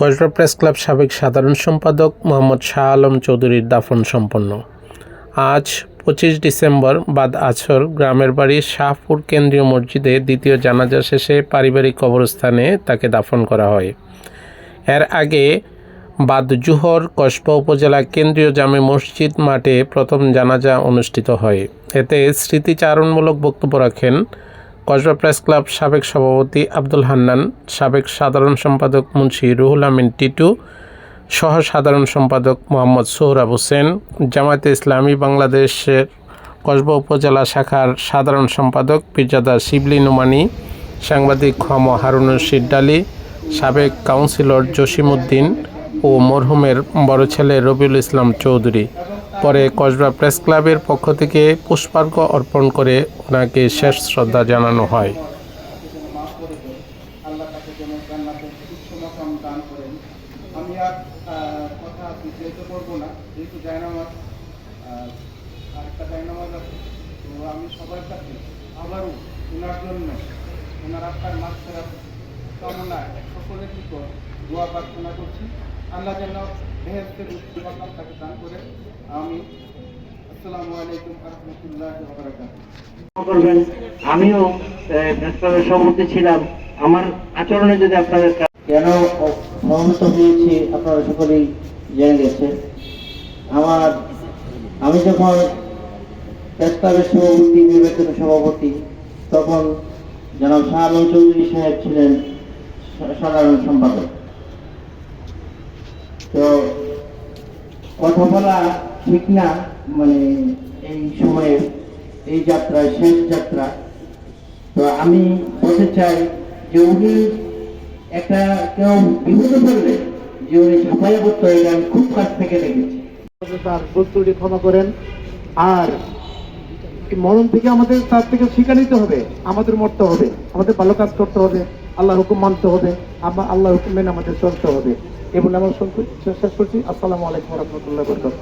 Kasba press club সাবেক সাধারণ সম্পাদক মোহাম্মদ শাহ আলম চৌধুরীর দাফন সম্পন্ন। আজ পঁচিশ ডিসেম্বর বাদ আছর গ্রামের বাড়ি শাহপুর কেন্দ্রীয় মসজিদে দ্বিতীয় জানাজা শেষে পারিবারিক কবরস্থানে তাকে দাফন করা হয়। এর আগে বাদ জুহর কসবা উপজেলা কেন্দ্রীয় জামে মসজিদ মাঠে প্রথম জানাজা অনুষ্ঠিত হয়। এতে স্মৃতিচারণমূলক বক্তব্য রাখেন কসবা প্রেস ক্লাব সাবেক সভাপতি আব্দুল হান্নান, সাবেক সাধারণ সম্পাদক মুন্সি রুহুল আমিন টিটু সহ সাধারণ সম্পাদক মোহাম্মদ সোহরাব হোসেন, জামায়াতে ইসলামী বাংলাদেশের কসবা উপজেলা শাখার সাধারণ সম্পাদক পিরজাদা শিবলি নোমানি, সাংবাদিক খম হারুন রশিদ ডালি, সাবেক কাউন্সিলর জসিমউদ্দিন ও মরহুমের বড় ছেলে রবিউল ইসলাম চৌধুরী। পরে কসবা প্রেস ক্লাবের পক্ষ থেকে পুষ্পার্ঘ্য অর্পণ করে ওনাকে শেষ শ্রদ্ধা জানানো হয়। আমি সবার কাছে আবারও ওনার জন্য, ওনার আত্মার মাছ কামনায় সকলের নিকট দোয়া প্রার্থনা করছি। আল্লাহ যেন বেহেস্তের উচ্চ তাকে দান করেন আমি আসসালামু আলাইকুম রহমতুল্লাহ করবেন আমিও প্রেসক্লাবের সভাপতি ছিলাম। আমার আচরণে যদি আপনাদের কেন সমবেত হয়েছি আপনারা সকলেই জেনে গেছেন আমার আমি যখন প্রেসক্লাবের সভাপতি নির্বাচন সভাপতি তখন জনাব শাহ আলম চৌধুরী সাহেব ছিলেন সাধারণ সম্পাদক। তো কথা বলা ঠিক না মানে এই সময়ে এই যাত্রা শেষ যাত্রা। তো আমি বলতে চাই যে উনি একটা কেউ বিপদে পড়লে যে উনি ছাপাইয়া করতে আমি খুব কাছ থেকে দেখেছি। তার ভুল ক্ষমা করেন। আর মরণ থেকে আমাদের তার থেকে শিক্ষা নিতে হবে, আমাদের মরতে হবে, আমাদের ভালো কাজ করতে হবে। আল্লাহ হুকুম মানতে হবে, আবার আল্লাহ হুকুম মেনে আমাদের চলতে হবে। এবং আমার শেষ করছি। আসসালামু আলাইকুম রহমতুল্লাহ বরকাত